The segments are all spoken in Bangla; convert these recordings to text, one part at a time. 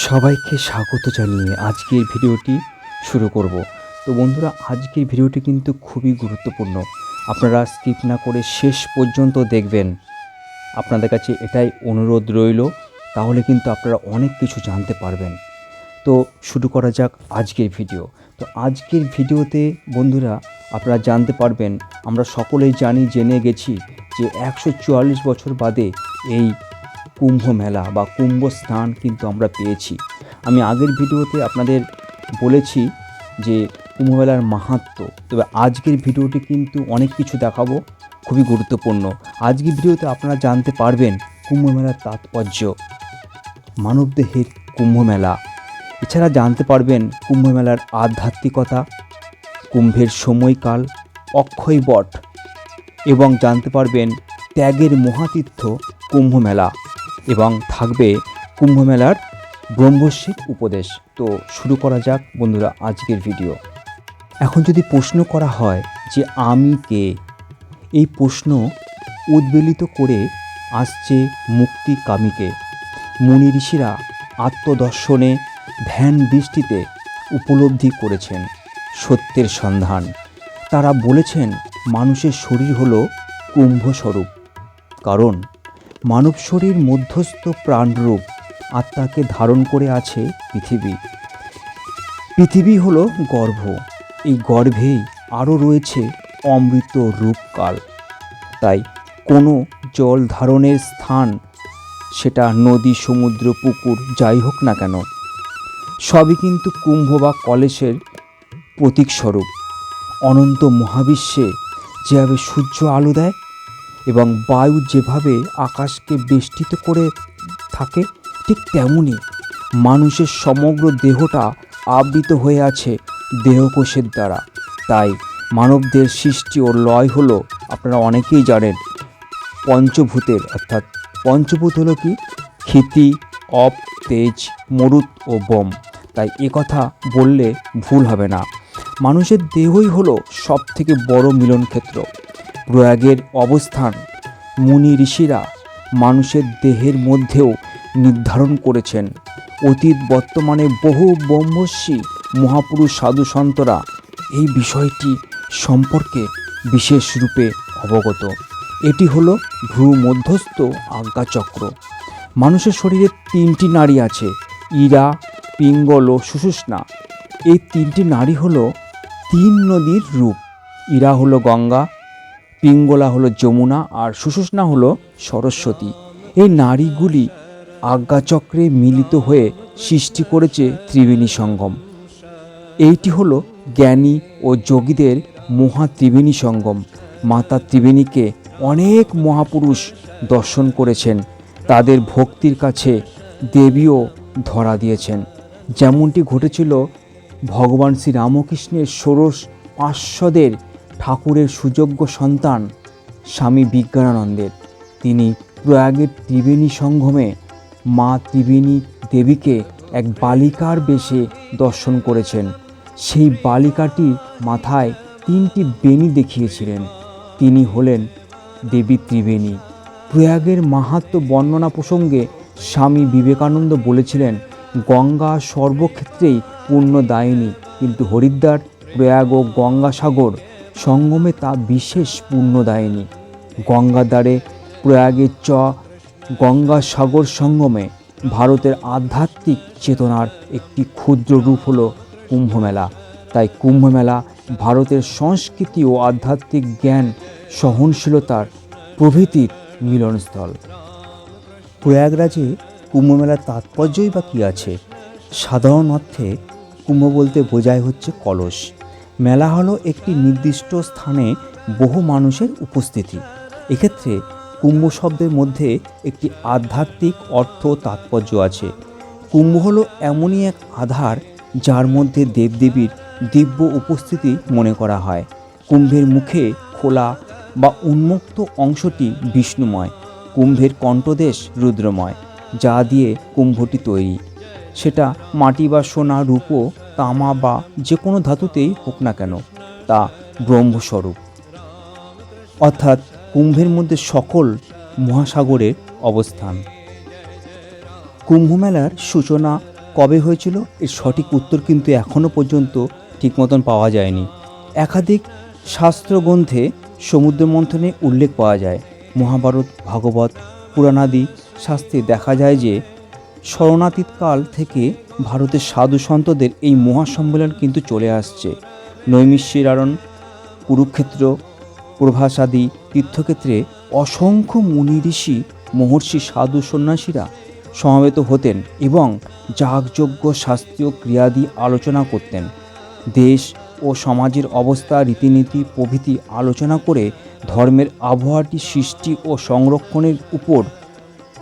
সবাইকে স্বাগত জানিয়ে আজকের ভিডিওটি শুরু করব। তো বন্ধুরা, আজকের ভিডিওটি কিন্তু খুবই গুরুত্বপূর্ণ। আপনারা স্কিপ না করে শেষ পর্যন্ত দেখবেন। আপনাদের কাছে এটাই অনুরোধ রইল, তাহলে কিন্তু আপনারা অনেক কিছু জানতে পারবেন। তো শুরু করা যাক আজকের ভিডিও। তো আজকের ভিডিওতে বন্ধুরা, আপনারা জানতে পারবেন, আমরা সকলেই জানি, জেনে গেছি যে একশো চুয়াল্লিশ বছর বাদে এই কুম্ভ মেলা বা কুম্ভ স্নান কিন্তু আমরা পেয়েছি। আমি আগের ভিডিওতে আপনাদের বলেছি যে কুম্ভ মেলার মাহাত্ম। তবে আজকের ভিডিওটি কিন্তু অনেক কিছু দেখাবো, খুবই গুরুত্বপূর্ণ। আজকের ভিডিওতে আপনারা জানতে পারবেন কুম্ভ মেলার তাৎপর্য। মানবদেহের কুম্ভ মেলা এছাড়া জানতে পারবেন কুম্ভ মেলার আধ্যাত্মিকতা, কুম্ভের সময়কাল, অক্ষয় বট। এবং জানতে পারবেন ত্যাগের মহাতীর্থ কুম্ভ মেলা এবং থাকবে কুম্ভ মেলার ব্রহ্মস্বিক উপদেশ। তো শুরু করা যাক বন্ধুরা আজকের ভিডিও এখন যদি প্রশ্ন করা হয় যে আমি কে, এই প্রশ্ন উদ্বেলিত করে আসছে মুক্তি কামিকে মুনি ঋষিরা আত্মদর্শনে ধ্যান দৃষ্টিতে উপলব্ধি করেছেন সত্যের সন্ধান। তারা বলেছেন, মানুষের শরীর হলো কুম্ভস্বরূপ। কারণ মানব শরীর মধ্যস্থ প্রাণরূপ আত্মাকে ধারণ করে আছে পৃথিবী। পৃথিবী হল গর্ভ। এই গর্ভেই আরও রয়েছে অমৃত রূপকাল। তাই কোনো জল ধারণের স্থান, সেটা নদী, সমুদ্র, পুকুর, যাই হোক না কেন, সবই কিন্তু কুম্ভ বা কলেশের প্রতীকস্বরূপ। অনন্ত মহাবিশ্বে যেভাবে সূর্য আলো দেয় এবং বায়ু যেভাবে আকাশকে বেষ্টিত করে থাকে, ঠিক তেমনই মানুষের সমগ্র দেহটা আবৃত হয়ে আছে দেহকোষের দ্বারা। তাই মানবদের সৃষ্টি ও লয় হলো, আপনারা অনেকেই জানেন, পঞ্চভূতের, অর্থাৎ পঞ্চভূত হলো কি? ক্ষিতি, অপ, তেজ, মরুত ও বোম। তাই কথা বললে ভুল হবে না। মানুষের দেহই হলো সব থেকে বড় মিলনক্ষেত্র। প্রয়াগের অবস্থান। মুনি ঋষিরা মানুষের দেহের মধ্যেও নির্ধারণ করেছেন। অতীত বর্তমানে বহু ব্রহ্মর্ষি মহাপুরুষ সাধু সন্তরা এই বিষয়টি সম্পর্কে বিশেষ রূপে অবগত। এটি হলো ভ্রু মধ্যস্থ আজ্ঞাচক্র। মানুষের শরীরে তিনটি নারী আছে, ইরা, পিঙ্গল ও সুষুষ্ণা। এই তিনটি নারী হলো তিন নদীর রূপ। ইরা হলো গঙ্গা পিঙ্গলা হলো যমুনা আর সুষুষ্ণা হলো সরস্বতী। এই নারীগুলি আজ্ঞাচক্রে মিলিত হয়ে সৃষ্টি করেছে ত্রিবেণী সঙ্গম। এইটি হলো জ্ঞানী ও যোগীদের মহা ত্রিবেণী সঙ্গম। মাতা ত্রিবেণীকে অনেক মহাপুরুষ দর্শন করেছেন। তাদের ভক্তির কাছে দেবীও ধরা দিয়েছেন। যেমনটি ঘটেছিল ভগবান শ্রী রামকৃষ্ণের ষোড়শ পার্শ্বদের ঠাকুরের সুযোগ্য সন্তান স্বামী বিজ্ঞানানন্দের। তিনি প্রয়াগের ত্রিবেণী সঙ্গমে মা ত্রিবেণী দেবীকে এক বালিকার বেশে দর্শন করেছেন। সেই বালিকাটির মাথায় তিনটি বেণী দেখিয়েছিলেন। তিনি হলেন দেবী ত্রিবেণী। প্রয়াগের মাহাত্ম বর্ণনা প্রসঙ্গে স্বামী বিবেকানন্দ বলেছিলেন, গঙ্গা সর্বক্ষেত্রেই পূর্ণ পূর্ণদায়িনী। কিন্তু হরিদ্বার, প্রয়াগ ও গঙ্গাসাগর সঙ্গমে তা বিশেষ পূর্ণদায়িনী গঙ্গাদ্বারে প্রয়াগের চ গঙ্গাসাগর সঙ্গমে ভারতের আধ্যাত্মিক চেতনার একটি ক্ষুদ্র রূপ হল কুম্ভমেলা। তাই কুম্ভমেলা ভারতের সংস্কৃতি ও আধ্যাত্মিক জ্ঞান সহনশীলতার প্রভৃতির মিলনস্থল। প্রয়াগরাজে কুম্ভমেলার তাৎপর্যই বা কী আছে? সাধারণ অর্থে কুম্ভ বলতে বোঝায় হচ্ছে কলস। মেলা হলো একটি নির্দিষ্ট স্থানে বহু মানুষের উপস্থিতি। এক্ষেত্রে কুম্ভ শব্দের মধ্যে একটি আধ্যাত্মিক অর্থ তাৎপর্য আছে। কুম্ভ হলো এমনই এক আধার যার মধ্যে দেবদেবীর দিব্য উপস্থিতি মনে করা হয়। কুম্ভের মুখে খোলা বা উন্মুক্ত অংশটি বিষ্ণুময়, কুম্ভের কণ্ঠদেশ রুদ্রময়, যা দিয়ে কুম্ভটি তৈরি। সেটা মাটি বা সোনা রূপো তামা বা যে কোনো ধাতুতেই হোক না কেন, তা ব্রহ্মস্বরূপ। অর্থাৎ কুম্ভের মধ্যে সকল মহাসাগরের অবস্থান। কুম্ভমেলার সূচনা কবে হয়েছিল? এর সঠিক উত্তর কিন্তু এখনও পর্যন্ত ঠিক মতন পাওয়া যায়নি। একাধিক শাস্ত্রগ্রন্থে সমুদ্র মন্থনে উল্লেখ পাওয়া যায়। মহাভারত, ভাগবত, পুরাণাদি শাস্ত্রে দেখা যায় যে শরণাতীত কাল থেকে ভারতের সাধু সন্তদের এই মহাসম্মেলন কিন্তু চলে আসছে। নৈমিষ্যের আরণ, কুরুক্ষেত্র, প্রভাসাদি তীর্থক্ষেত্রে অসংখ্য মুনি ঋষি, মহর্ষি, সাধু সন্ন্যাসীরা সমাবেত হতেন এবং যাগযজ্ঞ, শাস্ত্রীয় ক্রিয়াদি আলোচনা করতেন। দেশ ও সমাজের অবস্থা, রীতিনীতি, প্রভৃতি আলোচনা করে ধর্মের আবহাওয়াটি, সৃষ্টি ও সংরক্ষণের উপর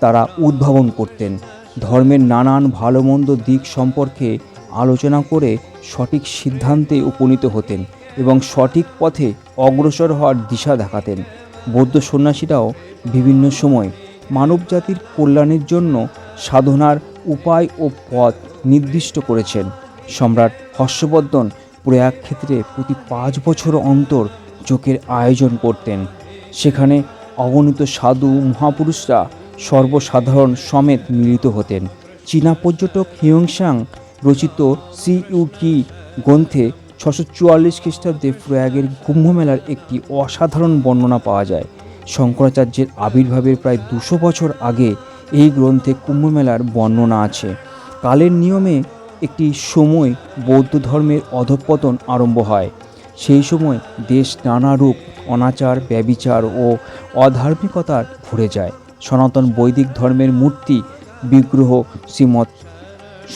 তারা উদ্ভাবন করতেন। ধর্মের নানান ভালো মন্দ দিক সম্পর্কে আলোচনা করে সঠিক সিদ্ধান্তে উপনীত হতেন এবং সঠিক পথে অগ্রসর হওয়ার দিশা দেখাতেন। বৌদ্ধ সন্ন্যাসীরাও বিভিন্ন সময় মানবজাতির কল্যাণের জন্য সাধনার উপায় ও পথ নির্দিষ্ট করেছেন। সম্রাট হর্ষবর্ধন প্রয়াগ ক্ষেত্রে প্রতি পাঁচ বছর অন্তর যোগের আয়োজন করতেন। সেখানে অগণিত সাধু মহাপুরুষরা সর্বসাধারণ সমেত মিলিত হতেন। চীনা পর্যটক হিয়ংসাং রচিত সি ইউ কি গ্রন্থে ছশো চুয়াল্লিশ খ্রিস্টাব্দে প্রয়াগের কুম্ভমেলার একটি অসাধারণ বর্ণনা পাওয়া যায়। শঙ্করাচার্যের আবির্ভাবের প্রায় দুশো বছর আগে এই গ্রন্থে কুম্ভমেলার বর্ণনা আছে। কালের নিয়মে একটি সময় বৌদ্ধ ধর্মের অধঃপতন আরম্ভ হয়। সেই সময় দেশ নানা রূপ অনাচার, ব্যবিচার ও অধার্মিকতার ভরে যায়। সনাতন বৈদিক ধর্মের মূর্তি বিগ্রহ শ্রীমৎ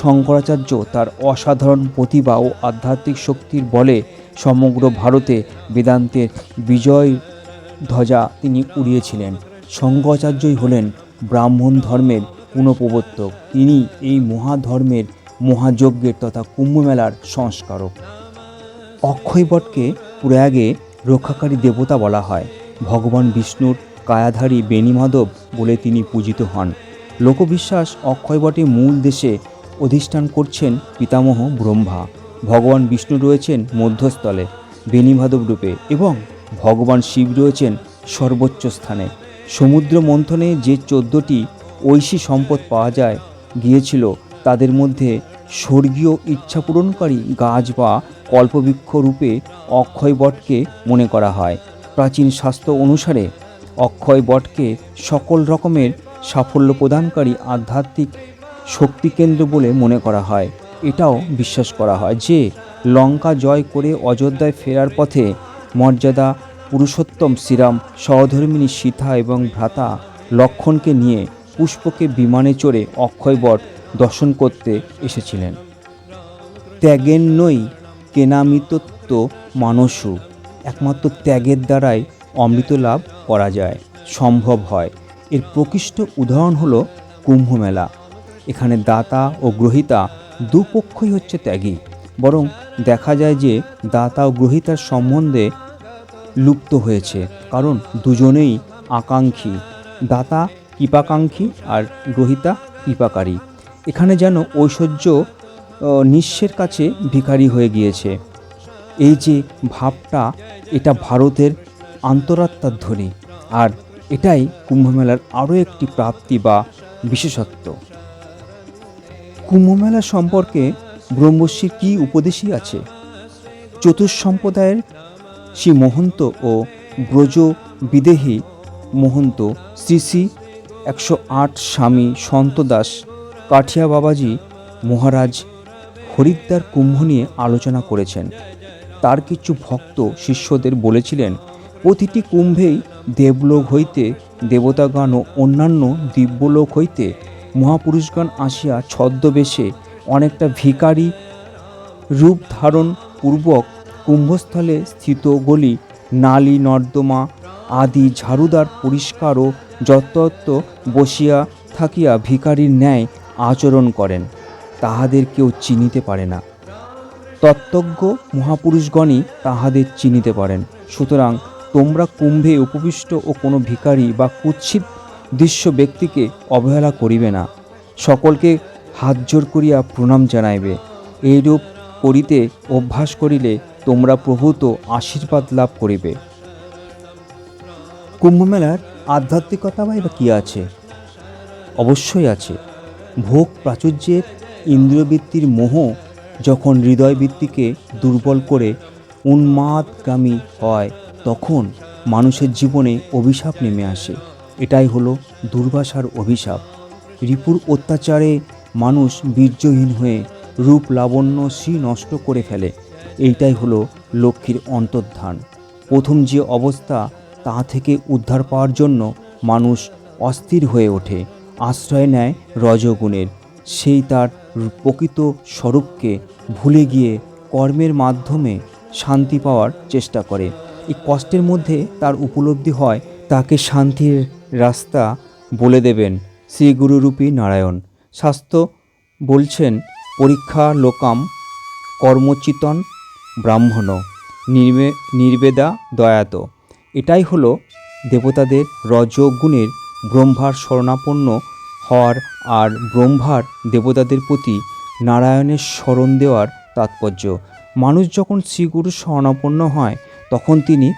শঙ্করাচার্য তার অসাধারণ প্রতিভা ও আধ্যাত্মিক শক্তির বলে সমগ্র ভারতে বেদান্তের বিজয় ধ্বজা তিনি উড়িয়েছিলেন। শঙ্করাচার্যই হলেন ব্রাহ্মণ ধর্মের পুনঃপ্রবর্তক তিনি এই মহাধর্মের মহাযজ্ঞের তথা কুম্ভমেলার সংস্কারক। অক্ষয়বটকে প্রয়াগে রক্ষাকারী দেবতা বলা হয়। ভগবান বিষ্ণুর কায়াধারী বেণীমাধব বলে তিনি পূজিত হন। লোকবিশ্বাস অক্ষয়বটে মূল দেশে অধিষ্ঠান করছেন পিতামহ ব্রহ্মা। ভগবান বিষ্ণু রয়েছেন মধ্যস্থলে বেণীমাধব রূপে এবং ভগবান শিব রয়েছেন সর্বোচ্চ স্থানে। সমুদ্র মন্থনে যে চোদ্দটি ঐশী সম্পদ পাওয়া যায়, গিয়েছিল, তাদের মধ্যে স্বর্গীয় ইচ্ছা পূরণকারী গাছ বা কল্পবৃক্ষ রূপে অক্ষয়বটকে মনে করা হয়। প্রাচীন শাস্ত্র অনুসারে অক্ষয় বটকে সকল রকমের সাফল্য প্রদানকারী আধ্যাত্মিক শক্তিকেন্দ্র বলে মনে করা হয়। এটাও বিশ্বাস করা হয় যে, লঙ্কা জয় করে অযোধ্যায় ফেরার পথে মর্যাদা, পুরুষোত্তম শ্রীরাম, সহধর্মিনী সীতা এবং ভ্রাতা লক্ষণকে নিয়ে পুষ্পকে বিমানে চড়ে অক্ষয়বট দর্শন করতে এসেছিলেন। ত্যাগের নই কেনামিতত্ব মানসু একমাত্র ত্যাগের দ্বারাই অমৃত লাভ করা যায় সম্ভব হয়। এর প্রকৃষ্ট উদাহরণ হলো কুম্ভমেলা। এখানে দাতা ও গ্রহিতা দুপক্ষই হচ্ছে ত্যাগী। বরং দেখা যায় যে দাতা ও গ্রহিতার সম্বন্ধে লুপ্ত হয়েছে। কারণ দুজনেই আকাঙ্ক্ষী। দাতা কৃপাকাঙ্ক্ষী আর গ্রহিতা কৃপাকারী। এখানে যেন ঐশ্বর্য নিঃস্বের কাছে ভিখারি হয়ে গিয়েছে। এই যে ভাবটা, এটা ভারতের আন্তরাত্মার ধ্বনি। আর এটাই কুম্ভমেলার আরও একটি প্রাপ্তি বা বিশেষত্ব। কুম্ভমেলা সম্পর্কে ব্রহ্মশ্রীর কী উপদেশই আছে? চতুর্সম্প্রদায়ের শ্রী মহন্ত ও ব্রজ বিদেহী মহন্ত শ্রী শ্রী একশো আট স্বামী সন্ত দাস কাঠিয়া বাবাজি মহারাজ হরিদ্বার কুম্ভ নিয়ে আলোচনা করেছেন। তার কিছু ভক্ত শিষ্যদের বলেছিলেন প্রতিটি কুম্ভেই দেবলোক হইতে দেবতাগণ ও অন্যান্য দিব্যলোক হইতে মহাপুরুষগণ আসিয়া ছদ্মবেশে অনেকটা ভিকারী রূপ ধারণ পূর্বক কুম্ভস্থলে স্থিত গলি, নালী, নর্দমা আদি ঝাড়ুদার পরিষ্কার ও যত্রতত্র বসিয়া থাকিয়া ভিখারির ন্যায় আচরণ করেন। তাহাদের কেউ চিনিতে পারে না। তত্ত্বজ্ঞ মহাপুরুষগণই তাহাদের চিনিতে পারেন। সুতরাং তোমরা কুম্ভে উপবিষ্ট ও কোনো ভিখারি বা কুৎসিত দৃশ্য ব্যক্তিকে অবহেলা করিবে না। সকলকে হাত জোর করিয়া প্রণাম জানাইবে। এইরূপ করিতে অভ্যাস করিলে তোমরা প্রভূত আশীর্বাদ লাভ করিবে। কুম্ভমেলার আধ্যাত্মিকতা বা কী আছে? অবশ্যই আছে। ভোগ প্রাচুর্যের ইন্দ্রিয়বৃত্তির মোহ যখন হৃদয়বৃত্তিকে দুর্বল করে উন্মাদগামী হয় তখন মানুষের জীবনে অভিশাপ নেমে আসে। এটাই হলো দুর্বাসার অভিশাপ। রিপুর অত্যাচারে মানুষ বীর্যহীন হয়ে রূপ লাবণ্য শ্রী নষ্ট করে ফেলে। এইটাই হলো লক্ষ্মীর অন্তর্ধান। প্রথম যে অবস্থা, তা থেকে উদ্ধার পাওয়ার জন্য মানুষ অস্থির হয়ে ওঠে, আশ্রয় নেয় রজগুণের। সেই তার প্রকৃত স্বরূপকে ভুলে গিয়ে কর্মের মাধ্যমে শান্তি পাওয়ার চেষ্টা করে। এই কষ্টের মধ্যে তার উপলব্ধি হয়, তাকে শান্তির রাস্তা বলে দেবেন শ্রী গুরুরূপী নারায়ণ। শাস্ত্র বলছেন, পরীক্ষা লোকাম কর্মচিতন ব্রাহ্মণ, নির্বে, নির্বেদা দয়াত। এটাই হলো দেবতাদের রজগুণের ব্রহ্মার শরণাপন্ন হওয়ার আর ব্রহ্মার দেবতাদের প্রতি নারায়ণের স্মরণ দেওয়ার তাৎপর্য। মানুষ যখন শ্রীগুরু শরণাপন্ন হয় তখন তিনি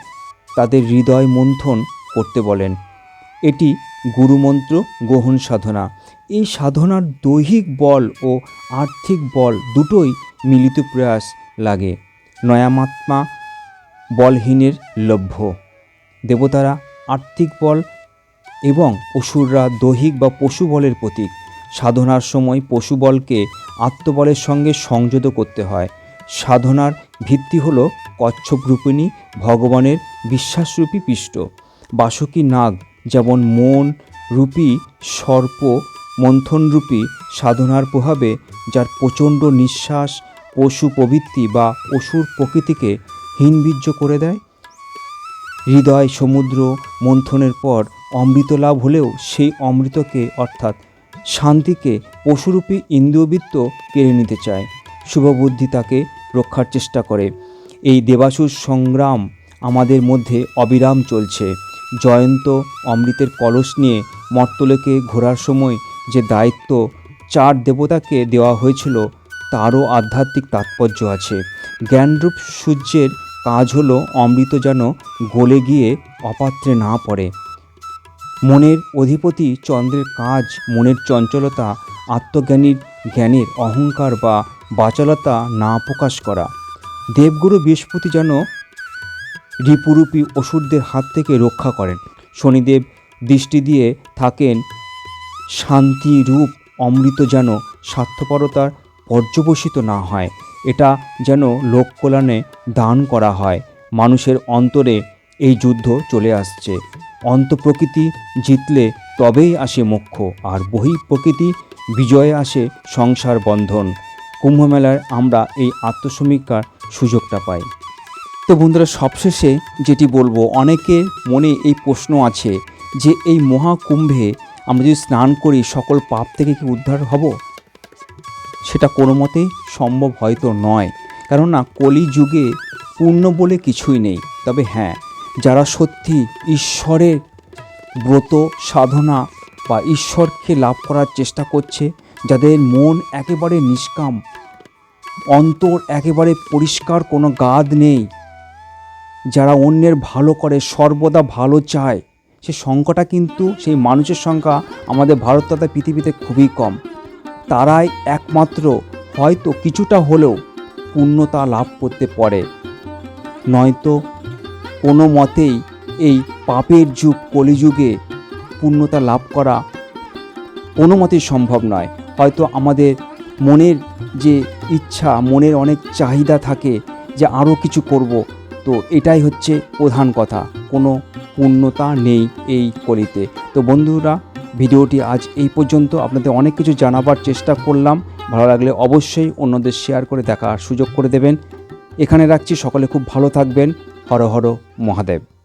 তাদের হৃদয় মন্থন করতে বলেন। এটি গুরুমন্ত্র গ্রহণ সাধনা। এই সাধনার দৈহিক বল ও আর্থিক বল দুটোই মিলিত প্রয়াস লাগে। নয়ামাত্মা বলহীনের লভ্য। দেবতারা আর্থিক বল এবং অসুররা দৈহিক বা পশু বলের প্রতীক। সাধনার সময় পশু বলকে আত্মবলের সঙ্গে সংযত করতে হয়। সাধনার ভিত্তি হলো কচ্ছপ রূপিণী ভগবানের বিশ্বাসরূপী পৃষ্ঠ বাসুকী নাগ যেমন মন রূপী সর্প মন্থনরূপী সাধনার প্রভাবে যার প্রচণ্ড নিঃশ্বাস, পশু প্রবৃত্তি বা অসুর প্রকৃতিকে হীনবীর্য করে দেয়। হৃদয় সমুদ্র মন্থনের পর অমৃত লাভ হলেও সেই অমৃতকে অর্থাৎ শান্তিকে পশুরূপী ইন্দ্রিয়বৃত্ত কেড়ে নিতে চায়। শুভবুদ্ধি তাকে রক্ষার চেষ্টা করে। এই দেবাসুর সংগ্রাম আমাদের মধ্যে অবিরাম চলছে। জয়ন্ত অমৃতের কলস নিয়ে মর্তলোকে ঘোরার সময় যে দায়িত্ব চার দেবতাকে দেওয়া হয়েছিল, তারও আধ্যাত্মিক তাৎপর্য আছে। জ্ঞানরূপ সূর্যের কাজ হলো অমৃত যেন গলে গিয়ে অপাত্রে না পড়ে। মনের অধিপতি চন্দ্রের কাজ, মনের চঞ্চলতা, আত্মজ্ঞানীর জ্ঞানের অহংকার বা বাচালতা না প্রকাশ করা। দেবগুরু বৃহস্পতি যেন রিপুরূপী অসুরদের হাত থেকে রক্ষা করেন। শনিদেব দৃষ্টি দিয়ে থাকেন শান্তি রূপ অমৃত যেন স্বার্থপরতার পর্যবসিত না হয়। এটা যেন লোককল্যাণে দান করা হয়। মানুষের অন্তরে এই যুদ্ধ চলে আসছে। অন্তঃপ্রকৃতি জিতলে তবেই আসে মোক্ষ, আর বহি প্রকৃতি বিজয়ে আসে সংসার বন্ধন। কুম্ভমেলায় আমরা এই আত্মসমীক্ষার সুযোগটা পাই তো বন্ধুরা, সবশেষে যেটি বলব অনেকের মনে এই প্রশ্ন আছে যে, এই মহাকুম্ভে আমরা যদি স্নান করি, সকল পাপ থেকে কি উদ্ধার হব? সেটা কোনো মতেই সম্ভব হয়তো নয়। কেননা, কলিযুগে পূর্ণ বলে কিছুই নেই। তবে হ্যাঁ যারা সত্যি ঈশ্বরের ব্রত, সাধনা বা ঈশ্বরকে লাভ করার চেষ্টা করছে, যাদের মন একেবারে নিষ্কাম অন্তর একেবারে পরিষ্কার, কোনো গাদ নেই। যারা অন্যের ভালো করে, সর্বদা ভালো চায়, সে সংখ্যাটা কিন্তু সেই মানুষের সংখ্যা আমাদের ভারত তথা পৃথিবীতে খুবই কম। তারাই একমাত্র হয়তো কিছুটা হলেও পূর্ণতা লাভ করতে পারে। নয়তো কোনো মতেই এই পাপের যুগ, কলিযুগে পূর্ণতা লাভ করা কোনো মতেই সম্ভব নয়। হয়তো আমাদের মনের যে ইচ্ছা, মনের অনেক চাহিদা থাকে যে আরও কিছু করব, তো এটাই হচ্ছে প্রধান কথা। কোনো পূর্ণতা নেই এই কলিতে। তো বন্ধুরা, ভিডিওটি আজ এই পর্যন্ত। আপনাদের অনেক কিছু জানাবার চেষ্টা করলাম। ভালো লাগলে অবশ্যই অন্যদের শেয়ার করে দেখার সুযোগ করে দেবেন। এখানে রাখছি। সকলে খুব ভালো থাকবেন। হর হর মহাদেব।